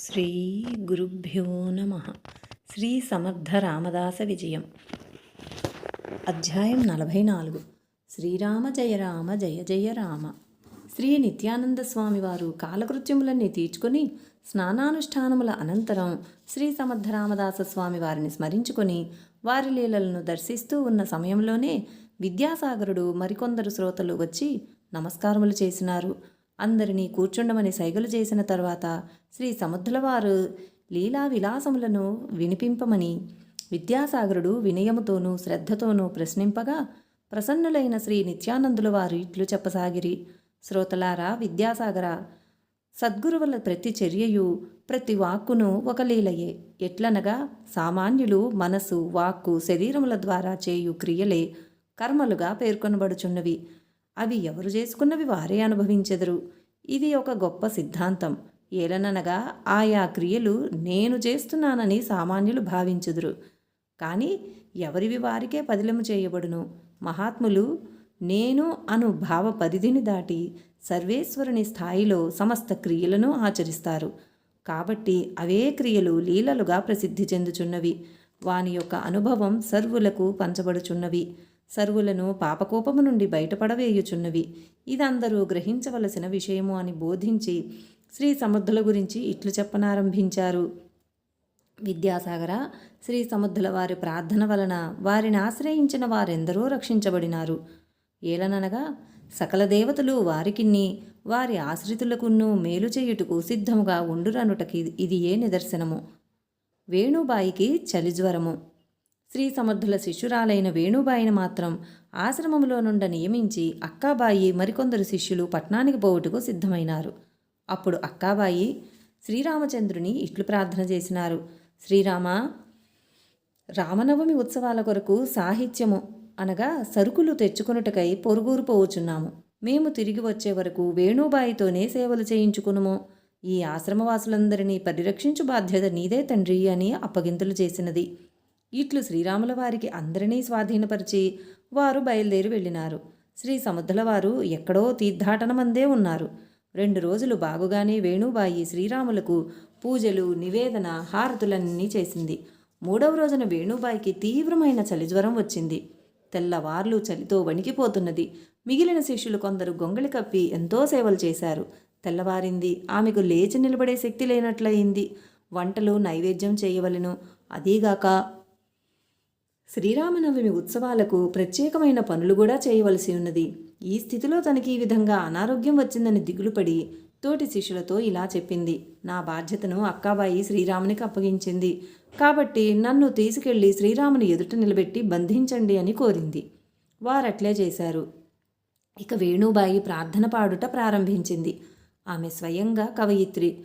శ్రీ గురుభ్యో నమ. శ్రీ సమర్థ రామదాస విజయం. అధ్యాయం నలభై నాలుగు. శ్రీరామ జయ రామ జయ జయ రామ. శ్రీ నిత్యానంద స్వామి వారు కాలకృత్యములన్నీ తీర్చుకొని స్నానానుష్ఠానముల అనంతరం శ్రీ సమర్థ రామదాస స్వామి వారిని స్మరించుకొని వారి లీలలను దర్శిస్తూ ఉన్న సమయంలోనే విద్యాసాగరుడు మరికొందరు శ్రోతలు వచ్చి నమస్కారములు చేసినారు. అందరినీ కూర్చుండమని సైగలు చేసిన తర్వాత శ్రీ సముద్రవారు లీలా విలాసములను వినిపింపమని విద్యాసాగరుడు వినయముతోనూ శ్రద్ధతోనూ ప్రశ్నింపగా ప్రసన్నులైన శ్రీ నిత్యానందుల వారు ఇట్లు చెప్పసాగిరి. శ్రోతలారా విద్యాసాగర సద్గురువుల ప్రతి చర్యయు ప్రతి వాక్కును ఒక లీలయే. ఎట్లనగా సామాన్యులు మనసు వాక్కు శరీరముల ద్వారా చేయు క్రియలే కర్మలుగా పేర్కొనబడుచున్నవి. అవి ఎవరు చేసుకున్నవి వారే అనుభవించెదరు. ఇది ఒక గొప్ప సిద్ధాంతం. ఏలననగా ఆయా క్రియలు నేను చేస్తున్నానని సామాన్యులు భావించుదురు. కానీ ఎవరివి వారికే పదిలము చేయబడును? మహాత్ములు నేను అను భావ పరిధిని దాటి సర్వేశ్వరుని స్థాయిలో సమస్త క్రియలను ఆచరిస్తారు. కాబట్టి అవే క్రియలు లీలలుగా ప్రసిద్ధి చెందుచున్నవి. వాని యొక్క అనుభవం సర్వులకు పంచబడుచున్నవి. సర్వులను పాపకోపము నుండి బయటపడవేయుచున్నవి. ఇదందరూ గ్రహించవలసిన విషయము అని బోధించి శ్రీ సముద్రుల గురించి ఇట్లు చెప్పనారంభించారు. విద్యాసాగర శ్రీ సముద్రుల వారి ప్రార్థన వలన వారిని ఆశ్రయించిన వారెందరో రక్షించబడినారు. ఏలననగా సకల దేవతలు వారికిన్ని వారి ఆశ్రితులకును మేలు చేయుటకు సిద్ధముగా ఉండురనుటకి ఇది ఏ నిదర్శనము? వేణుబాయికి చలిజ్వరము శ్రీ సమర్థుల శిష్యురాలైన వేణుబాయిని మాత్రం ఆశ్రమంలో నుండ నియమించి అక్కాబాయి మరికొందరు శిష్యులు పట్నానికి పోవుటకు సిద్ధమైనారు. అప్పుడు అక్కాబాయి శ్రీరామచంద్రుని ఇట్లు ప్రార్థన చేసినారు. శ్రీరామ రామనవమి ఉత్సవాల కొరకు సాహిత్యము అనగా సరుకులు తెచ్చుకొనుటకై పొరుగురు పోవుచున్నాము. మేము తిరిగి వచ్చే వరకు వేణుబాయితోనే సేవలు చేయించుకునుము. ఈ ఆశ్రమవాసులందరినీ పరిరక్షించు బాధ్యత నీదే తండ్రి అని అప్పగింతలు చేసినది. ఇట్లు శ్రీరాముల వారికి అందరినీ స్వాధీనపరిచి వారు బయలుదేరి వెళ్ళినారు. శ్రీ సముద్రల వారు ఎక్కడో తీర్థాటనమందే ఉన్నారు. రెండు రోజులు బాగుగానే వేణుబాయి శ్రీరాములకు పూజలు నివేదన హారతులన్నీ చేసింది. మూడవ రోజున వేణుబాయికి తీవ్రమైన చలిజ్వరం వచ్చింది. తెల్లవార్లు చలితో వణికిపోతున్నది. మిగిలిన శిష్యులు కొందరు గొంగళి కప్పి ఎంతో సేవలు చేశారు. తెల్లవారింది ఆమెకు లేచి నిలబడే శక్తి లేనట్లయింది. వంటలు నైవేద్యం చేయవలెను. అదీగాక శ్రీరామనవమి ఉత్సవాలకు ప్రత్యేకమైన పనులు కూడా చేయవలసి ఉన్నది. ఈ స్థితిలో తనకి ఈ విధంగా అనారోగ్యం వచ్చిందని దిగులుపడి తోటి శిష్యులతో ఇలా చెప్పింది. నా బాధ్యతను అక్కాబాయి శ్రీరామునికి అప్పగించింది. కాబట్టి నన్ను తీసుకెళ్ళి శ్రీరాముని ఎదుట నిలబెట్టి బంధించండి అని కోరింది. వారట్లే చేశారు. ఇక వేణుబాయి ప్రార్థన పాడుట ప్రారంభించింది. ఆమె స్వయంగా కవయిత్రి.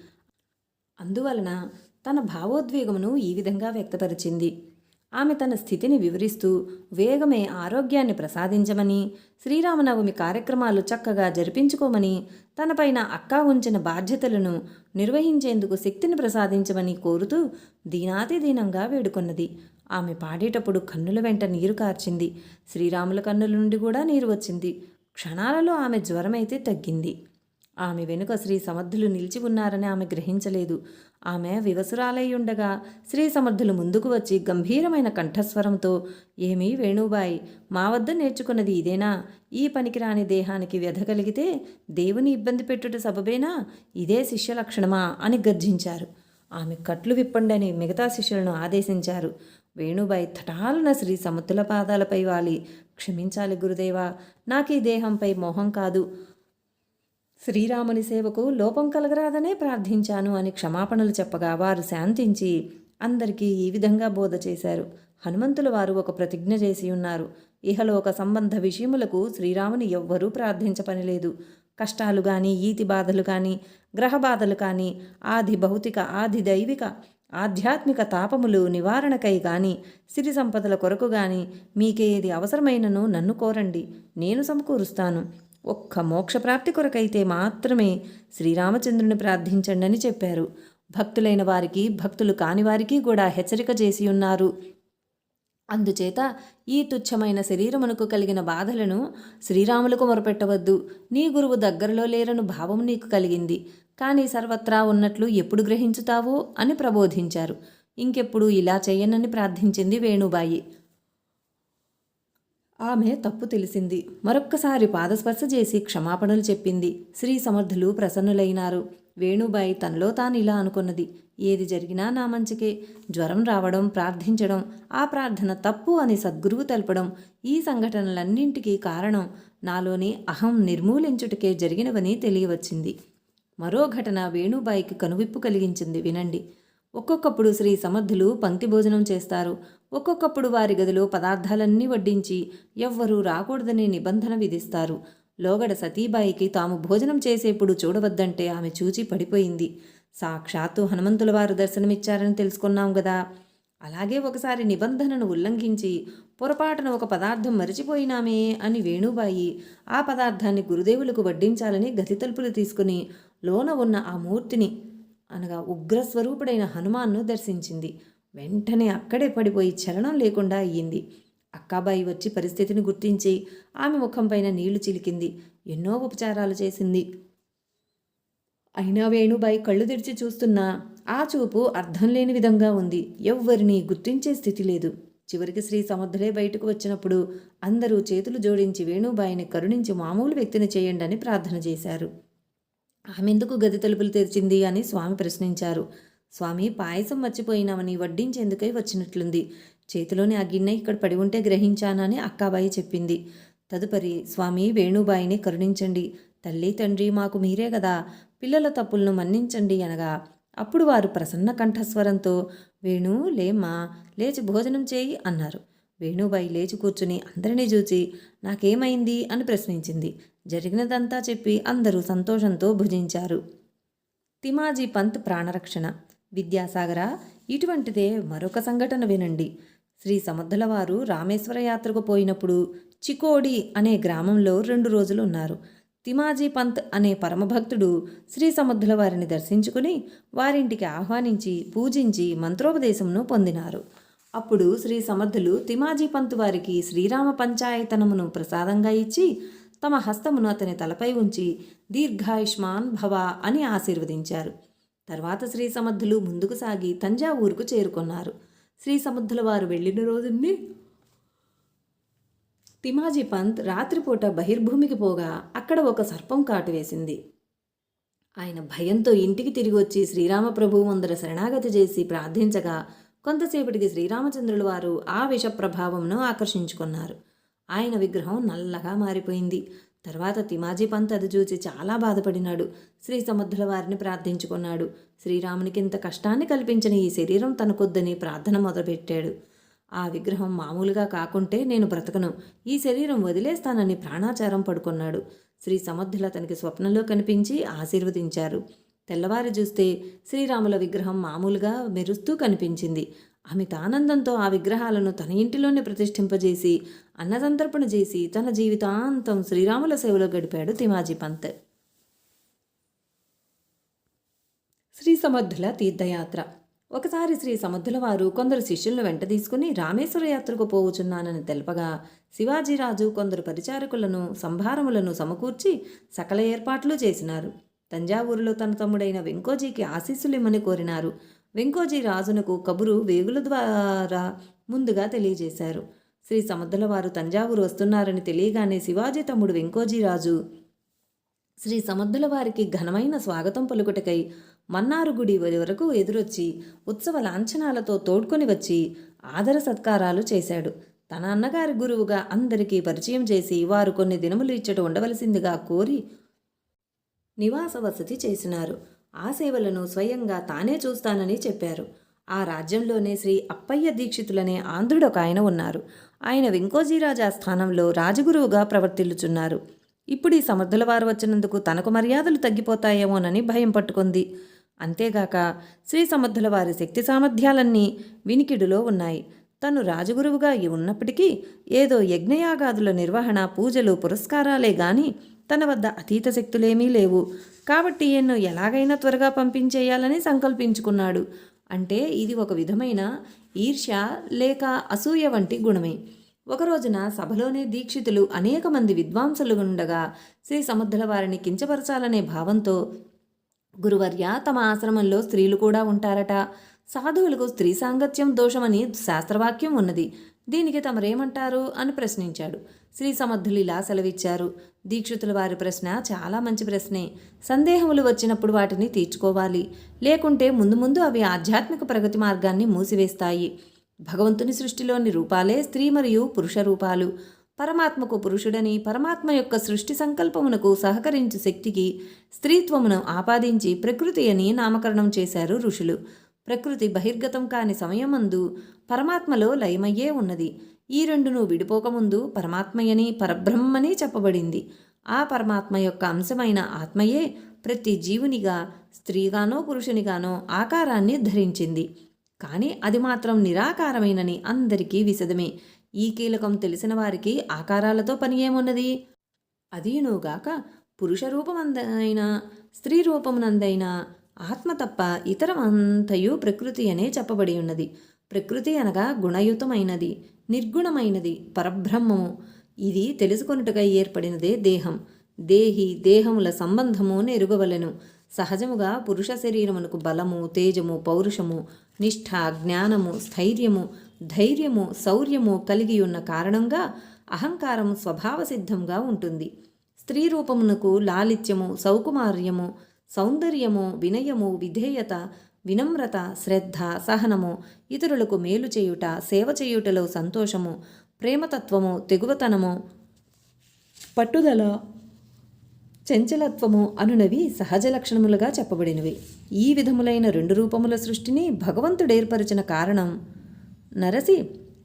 అందువలన తన భావోద్వేగమును ఈ విధంగా వ్యక్తపరిచింది. ఆమె తన స్థితిని వివరిస్తూ వేగమే ఆరోగ్యాన్ని ప్రసాదించమని శ్రీరామనవమి కార్యక్రమాలు చక్కగా జరిపించుకోమని తనపైన అక్కా ఉంచిన బాధ్యతలను నిర్వహించేందుకు శక్తిని ప్రసాదించమని కోరుతూ దీనాతిదీనంగా వేడుకొన్నది. ఆమె పాడేటప్పుడు కన్నుల వెంట నీరు కార్చింది. శ్రీరాముల కన్నుల నుండి కూడా నీరు వచ్చింది. క్షణాలలో ఆమె జ్వరమైతే తగ్గింది. ఆమె వెనుక శ్రీ సమర్థులు నిలిచి ఉన్నారని ఆమె గ్రహించలేదు. ఆమె వివసురాలై ఉండగా శ్రీ సమర్థులు ముందుకు వచ్చి గంభీరమైన కంఠస్వరంతో ఏమీ వేణుబాయి మా వద్ద నేర్చుకున్నది ఇదేనా? ఈ పనికిరాని దేహానికి వ్యధ కలిగితే దేవుని ఇబ్బంది పెట్టుట సబబేనా? ఇదే శిష్య లక్షణమా అని గర్జించారు. ఆమె కట్లు విప్పండి అని మిగతా శిష్యులను ఆదేశించారు. వేణుబాయి తటాలన శ్రీ సముద్రుల పాదాలపై వాలి. క్షమించాలి గురుదేవా. నాకు ఈ దేహంపై మోహం కాదు. శ్రీరాముని సేవకు లోపం కలగరాదనే ప్రార్థించాను అని క్షమాపణలు చెప్పగా వారు శాంతించి అందరికీ ఈ విధంగా బోధ చేశారు. హనుమంతుల వారు ఒక ప్రతిజ్ఞ చేసి ఉన్నారు. ఇహలోక సంబంధ విషయములకు శ్రీరాముని ఎవ్వరూ ప్రార్థించపనిలేదు. కష్టాలు కానీ ఈతి బాధలు కానీ గ్రహ బాధలు కానీ ఆది భౌతిక ఆది దైవిక ఆధ్యాత్మిక తాపములు నివారణకై గాని సిరి సంపదల కొరకు గాని మీకేది అవసరమైనను నన్ను కోరండి. నేను సమకూరుస్తాను. ఒక్క మోక్షప్రాప్తి కొరకైతే మాత్రమే శ్రీరామచంద్రుని ప్రార్థించండి అని చెప్పారు. భక్తులైన వారికి భక్తులు కాని వారికి కూడా హెచ్చరిక చేసి ఉన్నారు. అందుచేత ఈ తుచ్చమైన శరీరమునకు కలిగిన బాధలను శ్రీరాములకు మొరపెట్టవద్దు. నీ గురువు దగ్గరలో లేరను భావం నీకు కలిగింది. కానీ సర్వత్రా ఉన్నట్లు ఎప్పుడు గ్రహించుతావో అని ప్రబోధించారు. ఇంకెప్పుడు ఇలా చేయనని ప్రార్థించింది వేణుబాయి. ఆమె తప్పు తెలిసింది. మరొక్కసారి పాదస్పర్శ చేసి క్షమాపణలు చెప్పింది. శ్రీ సమర్థులు ప్రసన్నులైనారు. వేణుబాయి తనలో తాను ఇలా అనుకున్నది. ఏది జరిగినా నా మంచికే. జ్వరం రావడం ప్రార్థించడం ఆ ప్రార్థన తప్పు అని సద్గురువు తెలపడం ఈ సంఘటనలన్నింటికీ కారణం నాలోని అహం నిర్మూలించుటకే జరిగినవని తెలియవచ్చింది. మరో ఘటన వేణుబాయికి కనువిప్పు కలిగించింది. వినండి. ఒక్కొక్కప్పుడు శ్రీ సమర్థులు పంక్తి భోజనం చేస్తారు. ఒక్కొక్కప్పుడు వారి గదిలో పదార్థాలన్నీ వడ్డించి ఎవ్వరూ రాకూడదనే నిబంధన విధిస్తారు. లోగడ సతీబాయికి తాము భోజనం చేసేప్పుడు చూడవద్దంటే ఆమె చూచి పడిపోయింది. సాక్షాత్తు హనుమంతుల వారు దర్శనమిచ్చారని తెలుసుకున్నాం కదా అలాగే ఒకసారి నిబంధనను ఉల్లంఘించి పొరపాటున ఒక పదార్థం మరిచిపోయినామే అని వేణుబాయి ఆ పదార్థాన్ని గురుదేవులకు వడ్డించాలని గతి తలుపులు తీసుకుని లోన ఉన్న ఆ మూర్తిని అనగా ఉగ్రస్వరూపుడైన హనుమాన్ను దర్శించింది. వెంటనే అక్కడే పడిపోయి చలనం లేకుండా అయ్యింది. అక్కాబాయి వచ్చి పరిస్థితిని గుర్తించి ఆమె ముఖంపైన నీళ్ళు చిలికింది. ఎన్నో ఉపచారాలు చేసింది. అయినా వేణుబాయి కళ్ళు తెరిచి చూస్తున్నా ఆ చూపు అర్థం లేని విధంగా ఉంది. ఎవ్వరినీ గుర్తించే స్థితి లేదు. చివరికి శ్రీ సముద్రలే బయటకు వచ్చినప్పుడు అందరూ చేతులు జోడించి వేణుబాయిని కరుణించి మామూలు వ్యక్తిని చేయండి అని ప్రార్థన చేశారు. ఆమెందుకు గది తలుపులు తెరిచింది అని స్వామి ప్రశ్నించారు. స్వామి పాయసం మర్చిపోయినామని వడ్డించేందుకై వచ్చినట్లుంది. చేతిలోని ఆ గిన్నె ఇక్కడ పడి ఉంటే గ్రహించానని అక్కాబాయి చెప్పింది. తదుపరి స్వామి వేణుబాయిని కరుణించండి. తల్లి తండ్రి మాకు మీరే కదా పిల్లల తప్పులను మన్నించండి అనగా. అప్పుడు వారు ప్రసన్న కంఠస్వరంతో వేణు లేమ్మా లేచి భోజనం చేయి అన్నారు. వేణుబాయి లేచి కూర్చుని అందరినీ చూచి నాకేమైంది? అని ప్రశ్నించింది. జరిగినదంతా చెప్పి అందరూ సంతోషంతో భుజించారు. తిమాజీ పంత్ ప్రాణరక్షణ. విద్యాసాగర ఇటువంటిదే మరొక సంఘటన వినండి. శ్రీ సమర్థుల వారు రామేశ్వర యాత్రకు పోయినప్పుడు చికోడి అనే గ్రామంలో రెండు రోజులు ఉన్నారు. తిమాజీ పంత్ అనే పరమభక్తుడు శ్రీ సమర్థుల వారిని దర్శించుకుని వారింటికి ఆహ్వానించి పూజించి మంత్రోపదేశమును పొందినారు. అప్పుడు శ్రీ సమర్థులు తిమాజీ పంత్ వారికి శ్రీరామ పంచాయతనమును ప్రసాదంగా ఇచ్చి తమ హస్తమును అతని తలపై ఉంచి దీర్ఘాయుష్మాన్ భవ అని ఆశీర్వదించారు. తర్వాత శ్రీ సమర్థులు ముందుకు సాగి తంజావూరుకు చేరుకున్నారు. శ్రీ సమర్థుల వారు వెళ్ళిన రోజుని తిమాజీ పంత్ రాత్రిపూట బహిర్భూమికి పోగా అక్కడ ఒక సర్పం కాటు వేసింది. ఆయన భయంతో ఇంటికి తిరిగి వచ్చి శ్రీరామప్రభువు ముందర శరణాగతి చేసి ప్రార్థించగా కొంతసేపటికి శ్రీరామచంద్రుల వారు ఆ విష ప్రభావంను ఆకర్షించుకున్నారు. ఆయన విగ్రహం నల్లగా మారిపోయింది. తర్వాత తిమాజీ పంత్ అది చూచి చాలా బాధపడినాడు. శ్రీ సముద్రుల వారిని ప్రార్థించుకున్నాడు. శ్రీరామునికి ఇంత కష్టాన్ని కల్పించిన ఈ శరీరం తనకొద్దని ప్రార్థన మొదలుపెట్టాడు. ఆ విగ్రహం మామూలుగా కాకుంటే నేను బ్రతకను. ఈ శరీరం వదిలేస్తానని ప్రాణాచారం పడుకున్నాడు. శ్రీ సముద్రుల అతనికి స్వప్నంలో కనిపించి ఆశీర్వదించారు. తెల్లవారి చూస్తే శ్రీరాముల విగ్రహం మామూలుగా మెరుస్తూ కనిపించింది. అమితానందంతో ఆ విగ్రహాలను తన ఇంటిలోనే ప్రతిష్ఠింపజేసి అన్నసంతర్పణ చేసి తన జీవితాంతం శ్రీరాముల సేవలో గడిపాడు తిమాజీ పంత్. శ్రీ సమర్థుల తీర్థయాత్ర. ఒకసారి శ్రీ సముద్రుల వారు కొందరు శిష్యులను వెంట తీసుకుని రామేశ్వర యాత్రకు పోవుచున్నానని తెలపగా శివాజీరాజు కొందరు పరిచారకులను సంభారములను సమకూర్చి సకల ఏర్పాట్లు చేసినారు. తంజావూరులో తన తమ్ముడైన వెంకోజీకి ఆశీస్సులు ఇమ్మని కోరినారు. వెంకోజీ రాజునకు కబురు వేగుల ద్వారా ముందుగా తెలియజేశారు. శ్రీ సమర్థులవారు తంజావూరు వస్తున్నారని తెలియగానే శివాజీ తమ్ముడు వెంకోజీరాజు శ్రీ సమర్థుల వారికి ఘనమైన స్వాగతం పలుకుటకై మన్నారు గుడి వరకు ఎదురొచ్చి ఉత్సవ లాంఛనాలతో తోడ్కొని వచ్చి ఆదర సత్కారాలు చేశాడు. తన అన్నగారి గురువుగా అందరికీ పరిచయం చేసి వారు కొన్ని దినములు ఇచ్చట ఉండవలసిందిగా కోరి నివాస వసతి చేసినారు. ఆ సేవలను స్వయంగా తానే చూస్తానని చెప్పారు. ఆ రాజ్యంలోనే శ్రీ అప్పయ్య దీక్షితులనే ఆంధ్రుడు ఒక ఆయన ఉన్నారు. ఆయన వెంకోజీరాజా స్థానంలో రాజగురువుగా ప్రవర్తిల్లుచున్నారు. ఇప్పుడు ఈ సమర్థుల వారు వచ్చినందుకు తనకు మర్యాదలు తగ్గిపోతాయేమోనని భయం పట్టుకుంది. అంతేగాక శ్రీ సమర్థుల వారి శక్తి సామర్థ్యాలన్నీ వినికిడిలో ఉన్నాయి. తను రాజగురువుగా ఉన్నప్పటికీ ఏదో యజ్ఞయాగాదుల నిర్వహణ పూజలు పురస్కారాలే గాని తన వద్ద అతీత శక్తులేమీ లేవు. కాబట్టి ఎన్నో ఎలాగైనా త్వరగా పంపించేయాలని సంకల్పించుకున్నాడు. అంటే ఇది ఒక విధమైన ఈర్ష్య లేక అసూయ వంటి గుణమే. ఒక రోజున సభలోనే దీక్షితులు అనేక మంది విద్వాంసులు ఉండగా శ్రీ సముద్రుల వారిని కించపరచాలనే భావంతో గురువర్య తమ ఆశ్రమంలో స్త్రీలు కూడా ఉంటారట. సాధువులకు స్త్రీ సాంగత్యం దోషమని శాస్త్రవాక్యం ఉన్నది. దీనికి తమరేమంటారు అని ప్రశ్నించాడు. శ్రీ సమర్థులు ఇలా సెలవిచ్చారు. దీక్షితుల వారి ప్రశ్న చాలా మంచి ప్రశ్నే. సందేహములు వచ్చినప్పుడు వాటిని తీర్చుకోవాలి. లేకుంటే ముందు ముందు అవి ఆధ్యాత్మిక ప్రగతి మార్గాన్ని మూసివేస్తాయి. భగవంతుని సృష్టిలోని రూపాలే స్త్రీ మరియు పురుష రూపాలు. పరమాత్మకు పురుషుడని పరమాత్మ యొక్క సృష్టి సంకల్పమునకు సహకరించు శక్తికి స్త్రీత్వమును ఆపాదించి ప్రకృతి అని నామకరణం చేశారు ఋషులు. ప్రకృతి బహిర్గతం కాని సమయమందు పరమాత్మలో లయమయ్యే ఉన్నది. ఈ రెండును విడిపోకముందు పరమాత్మయని పరబ్రహ్మని చెప్పబడింది. ఆ పరమాత్మ యొక్క అంశమైన ఆత్మయే ప్రతి జీవునిగా స్త్రీగానో పురుషునిగానో ఆకారాన్ని ధరించింది. కానీ అది మాత్రం నిరాకారమైనని అందరికీ విశదమే. ఈ కీలకం తెలిసిన వారికి ఆకారాలతో పని ఏమున్నది? అదీనుగాక పురుష రూపమందైనా స్త్రీ రూపమునందైనా ఆత్మ తప్ప ఇతరమంతయు ప్రకృతి అనే చెప్పబడి ఉన్నది. ప్రకృతి అనగా గుణయుతమైనది నిర్గుణమైనది పరబ్రహ్మము. ఇది తెలుసుకొనుటకై ఏర్పడినదే దేహం. దేహి దేహముల సంబంధము ఎరుగవలెను సహజముగా పురుష శరీరమునకు బలము తేజము పౌరుషము నిష్ఠ జ్ఞానము స్థైర్యము ధైర్యము శౌర్యము కలిగి ఉన్న కారణంగా అహంకారం స్వభావ సిద్ధంగా ఉంటుంది. స్త్రీ రూపమునకు లాలిత్యము సౌకుమార్యము సౌందర్యము వినయము విధేయత వినమ్రత శ్రద్ధ సహనము ఇతరులకు మేలు చేయుట సేవ చేయుటలో సంతోషము ప్రేమతత్వము తెగువతనము పట్టుదల చంచలత్వము అనునవి సహజ లక్షణములుగా చెప్పబడినవి. ఈ విధములైన రెండు రూపముల సృష్టిని భగవంతుడేర్పరిచిన కారణం నరసి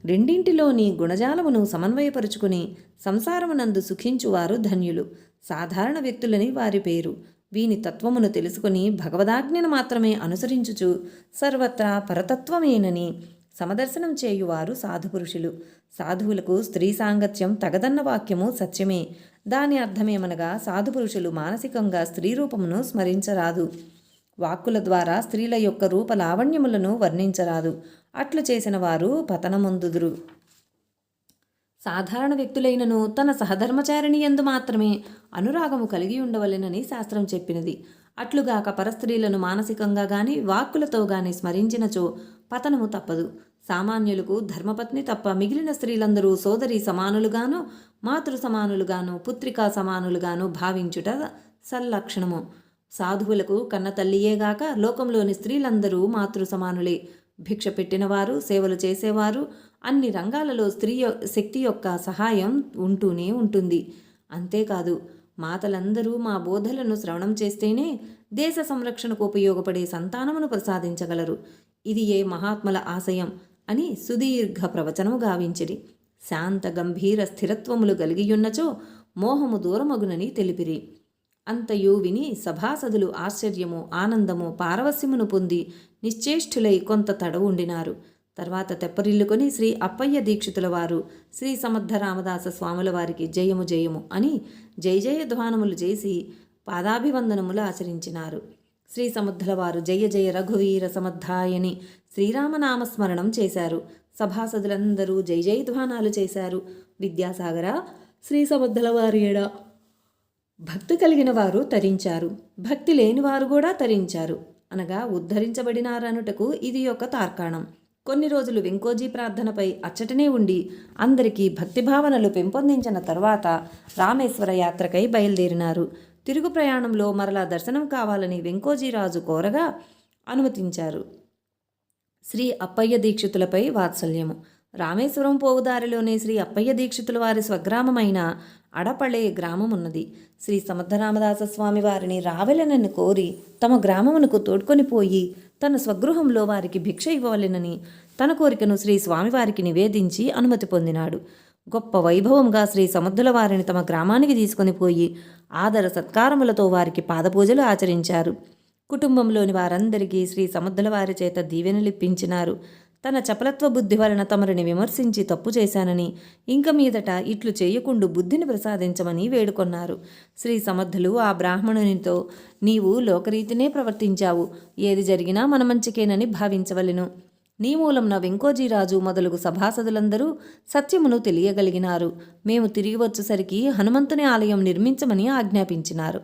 రెండింటిలోని గుణజాలమును సమన్వయపరుచుకుని సంసారమునందు సుఖించువారు ధన్యులు. సాధారణ వ్యక్తులని వారి పేరు వీని తత్వమును తెలుసుకుని భగవదాజ్ఞను మాత్రమే అనుసరించుచు సర్వత్రా పరతత్వమేనని సమదర్శనం చేయువారు సాధుపురుషులు. సాధువులకు స్త్రీ సాంగత్యం తగదన్న వాక్యము సత్యమే. దాని అర్థమేమనగా సాధుపురుషులు మానసికంగా స్త్రీ రూపమును స్మరించరాదు. వాక్కుల ద్వారా స్త్రీల యొక్క రూప లావణ్యములను వర్ణించరాదు. అట్లు చేసిన వారు పతనముందుదురు. సాధారణ వ్యక్తులైనను తన సహధర్మచారిణి ఎందు మాత్రమే అనురాగము కలిగి ఉండవలెనని శాస్త్రం చెప్పినది. అట్లుగాక పరస్త్రీలను మానసికంగా గాని వాక్కులతో గాని స్మరించినచో పతనము తప్పదు. సామాన్యులకు ధర్మపత్ని తప్ప మిగిలిన స్త్రీలందరూ సోదరి సమానులుగాను మాతృ సమానులుగాను పుత్రికా సమానులుగాను భావించుట సల్లక్షణము. సాధువులకు కన్న తల్లియేగాక లోకంలోని స్త్రీలందరూ మాతృ సమానులే. భిక్ష పెట్టినవారు సేవలు చేసేవారు అన్ని రంగాలలో స్త్రీ శక్తి యొక్క సహాయం ఉంటూనే ఉంటుంది. అంతేకాదు మాతలందరూ మా బోధలను శ్రవణం చేస్తేనే దేశ సంరక్షణకు ఉపయోగపడే సంతానమును ప్రసాదించగలరు. ఇది ఏ మహాత్మల ఆశయం అని సుదీర్ఘ ప్రవచనము గావించిరి. శాంత గంభీర స్థిరత్వములు కలిగియున్నచో మోహము దూరమగునని తెలిపిరి. అంతయు విని సభాసదులు ఆశ్చర్యము ఆనందము పారవస్యమును పొంది నిశ్చేష్ఠులై కొంత తడవుండినారు. ఉండినారు తర్వాత తెప్పరిల్లుకొని శ్రీ అప్పయ్య దీక్షితుల వారు శ్రీ సమర్థ రామదాస స్వాముల వారికి జయము జయము అని జయ జయ ధ్వానములు చేసి పాదాభివందనములు ఆచరించినారు. శ్రీ సముద్ధల వారు జయ జయ రఘువీర సమర్థాయని శ్రీరామనామస్మరణం చేశారు. సభాసదులందరూ జయ జయ ధ్వానాలు చేశారు. విద్యాసాగర శ్రీ సముద్ధల వారి ఎడ భక్తి కలిగిన వారు తరించారు. భక్తి లేని వారు కూడా తరించారు. అనగా ఉద్ధరించబడినారనుటకు ఇది ఒక తార్కాణం. కొన్ని రోజులు వెంకోజీ ప్రార్థనపై అచ్చటనే ఉండి అందరికీ భక్తి భావనలు పెంపొందించిన తర్వాత రామేశ్వర యాత్రకై బయలుదేరినారు. తిరుగు ప్రయాణంలో మరలా దర్శనం కావాలని వెంకోజీరాజు కోరగా అనుమతించారు. శ్రీ అప్పయ్య దీక్షితులపై వాత్సల్యము. రామేశ్వరం పోవుదారిలోనే శ్రీ అప్పయ్య దీక్షితుల వారి స్వగ్రామమైన అడపళే గ్రామం ఉన్నది శ్రీ సమర్థరామదాస స్వామి వారిని రావెలనని కోరి తమ గ్రామమునకు తోడ్కొని పోయి తన స్వగృహంలో వారికి భిక్ష ఇవ్వవలెనని తన కోరికను శ్రీ స్వామివారికి నివేదించి అనుమతి పొందినాడు. గొప్ప వైభవంగా శ్రీ సముద్రుల వారిని తమ గ్రామానికి తీసుకొని పోయి ఆదర సత్కారములతో వారికి పాదపూజలు ఆచరించారు. కుటుంబంలోని వారందరికీ శ్రీ సముద్రుల వారి చేత దీవెనలిప్పించినారు. తన చపలత్వ బుద్ధి వలన తమరిని విమర్శించి తప్పు చేశానని ఇంక మీదట ఇట్లు చేయకుండు బుద్ధిని ప్రసాదించమని వేడుకొన్నారు. శ్రీ సమర్థులు ఆ బ్రాహ్మణునితో నీవు లోకరీతినే ప్రవర్తించావు ఏది జరిగినా మన మంచికేనని భావించవలెను. నీ మూలంన వెంకోజీరాజు మొదలగు సభాసదులందరూ సత్యమును తెలియగలిగినారు. మేము తిరిగి వచ్చేసరికి హనుమంతుని ఆలయం నిర్మించమని ఆజ్ఞాపించినారు.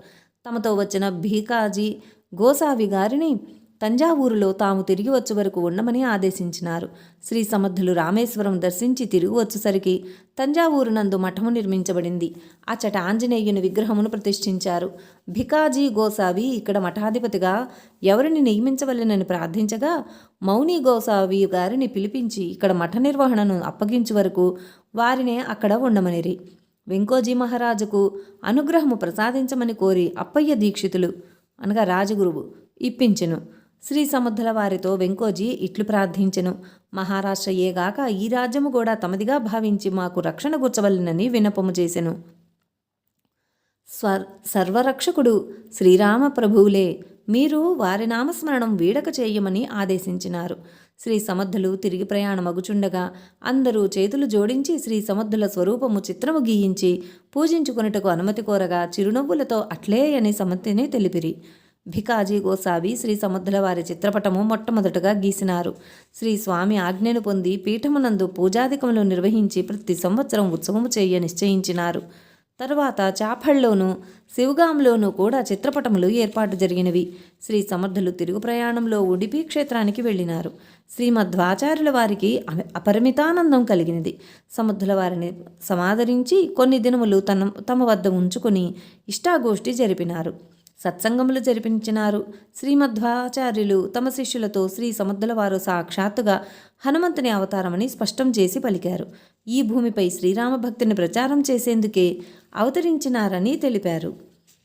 తమతో వచ్చిన భీకాజీ గోసావి గారిని తంజావూరులో తాము తిరిగి వచ్చే వరకు ఉండమని ఆదేశించినారు. శ్రీ సమర్థులు రామేశ్వరం దర్శించి తిరిగి వచ్చేసరికి తంజావూరు నందు మఠము నిర్మించబడింది. అచ్చట ఆంజనేయుని విగ్రహమును ప్రతిష్ఠించారు. భికాజీ గోసావి ఇక్కడ మఠాధిపతిగా ఎవరిని నియమించవలెనని ప్రార్థించగా మౌని గోసావి గారిని పిలిపించి ఇక్కడ మఠ నిర్వహణను అప్పగించు వరకు వారినే అక్కడ ఉండమనిరి. వెంకోజీ మహారాజుకు అనుగ్రహము ప్రసాదించమని కోరి అప్పయ్య దీక్షితులు అనగా రాజగురువు ఇప్పించెను. శ్రీ సముద్రల వారితో వెంకోజీ ఇట్లు ప్రార్థించెను. మహారాష్ట్రయేగాక ఈ రాజ్యము కూడా తమదిగా భావించి మాకు రక్షణ గుర్చవలనని వినపము చేసెను. స్వర్ సర్వరక్షకుడు శ్రీరామ ప్రభువులే మీరు వారి నామస్మరణం వీడక చేయమని ఆదేశించినారు. శ్రీ సమర్థులు తిరిగి ప్రయాణమగుచుండగా అందరూ చేతులు జోడించి శ్రీ సమర్థుల స్వరూపము చిత్రము గీయించి పూజించుకొనుటకు అనుమతి కోరగా చిరునవ్వులతో అట్లే అని సమ్మతిని తెలిపిరి. భికాజీ గోసావి శ్రీ సముద్రవారి చిత్రపటము మొట్టమొదటగా గీసినారు. శ్రీ స్వామి ఆజ్ఞను పొంది పీఠమునందు పూజాధికములు నిర్వహించి ప్రతి సంవత్సరం ఉత్సవము చేయ నిశ్చయించినారు. తరువాత చాపల్లోనూ శివగాంలోనూ కూడా చిత్రపటములు ఏర్పాటు జరిగినవి. శ్రీ సమర్థులు తిరుగు ప్రయాణంలో ఉడిపి క్షేత్రానికి వెళ్ళినారు. శ్రీమధ్వాచార్యుల వారికి అపరిమితానందం కలిగినది. సముద్రుల వారిని సమాదరించి కొన్ని దినములు తన తమ వద్ద ఉంచుకొని ఇష్టాగోష్ఠి జరిపినారు. సత్సంగములు జరిపించినారు. శ్రీమధ్వాచార్యులు తమ శిష్యులతో శ్రీ సముద్రుల వారు సాక్షాత్తుగా హనుమంతుని అవతారమని స్పష్టం చేసి పలికారు. ఈ భూమిపై శ్రీరామ భక్తిని ప్రచారం చేసేందుకే అవతరించినారని తెలిపారు.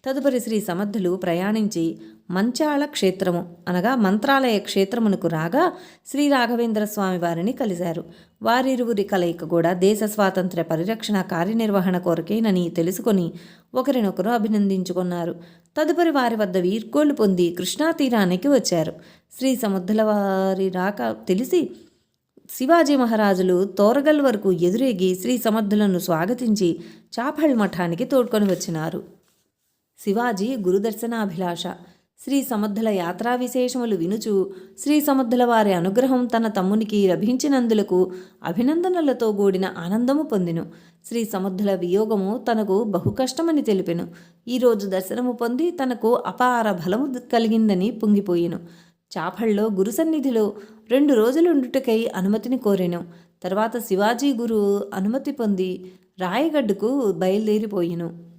తదుపరి శ్రీ సమర్థులు ప్రయాణించి మంచాళ క్షేత్రము అనగా మంత్రాలయ క్షేత్రమునకు రాగా శ్రీ రాఘవేంద్ర స్వామి వారిని కలిశారు. వారిరువురి కలయిక కూడా దేశ స్వాతంత్ర్య పరిరక్షణ కార్యనిర్వహణ కొరకేనని తెలుసుకొని ఒకరినొకరు అభినందించుకున్నారు. తదుపరి వారి వద్ద వీర్కోలు పొంది కృష్ణా తీరానికి వచ్చారు. శ్రీ సముద్రుల వారి రాక తెలిసి శివాజీ మహారాజులు తోరగల్ వరకు ఎదురేగి శ్రీ సమర్థులను స్వాగతించి చాపల్ మఠానికి తోడ్కొని వచ్చినారు. శివాజీ గురుదర్శనాభిలాష. శ్రీ సమర్థుల యాత్రా విశేషములు వినుచు శ్రీ సమర్థుల వారి అనుగ్రహం తన తమ్మునికి లభించినందులకు అభినందనలతో కూడిన ఆనందము పొందిను. శ్రీ సమర్థుల వియోగము తనకు బహు కష్టమని తెలిపెను. ఈరోజు దర్శనము పొంది తనకు అపార బలము కలిగిందని పొంగిపోయెను. చాపల్లో గురు సన్నిధిలో రెండు రోజులుండుటకై అనుమతిని కోరెను. తర్వాత శివాజీ గురు అనుమతి పొంది రాయగడ్డకు బయలుదేరిపోయెను.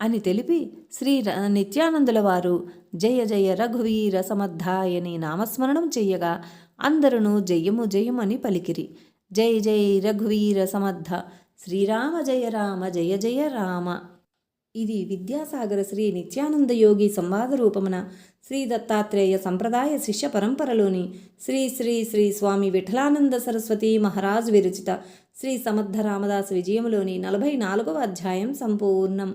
అని తెలిపి శ్రీ ర- నిత్యానందుల వారు జయ జయ రఘువీర సమర్థాయని నామస్మరణం చెయ్యగా అందరును జయము జయమని పలికిరి. జై జై రఘువీర సమర్థ శ్రీరామ జయ రామ జయ జయ రామ. ఇది విద్యాసాగర శ్రీ నిత్యానంద యోగి సంవాద రూపమున శ్రీ దత్తాత్రేయ సంప్రదాయ శిష్య పరంపరలోని శ్రీ శ్రీ శ్రీ స్వామి విఠలానంద సరస్వతి మహారాజు విరచిత శ్రీ సమర్థ రామదాస్ విజయములోని నలభై నాలుగవ అధ్యాయం సంపూర్ణం.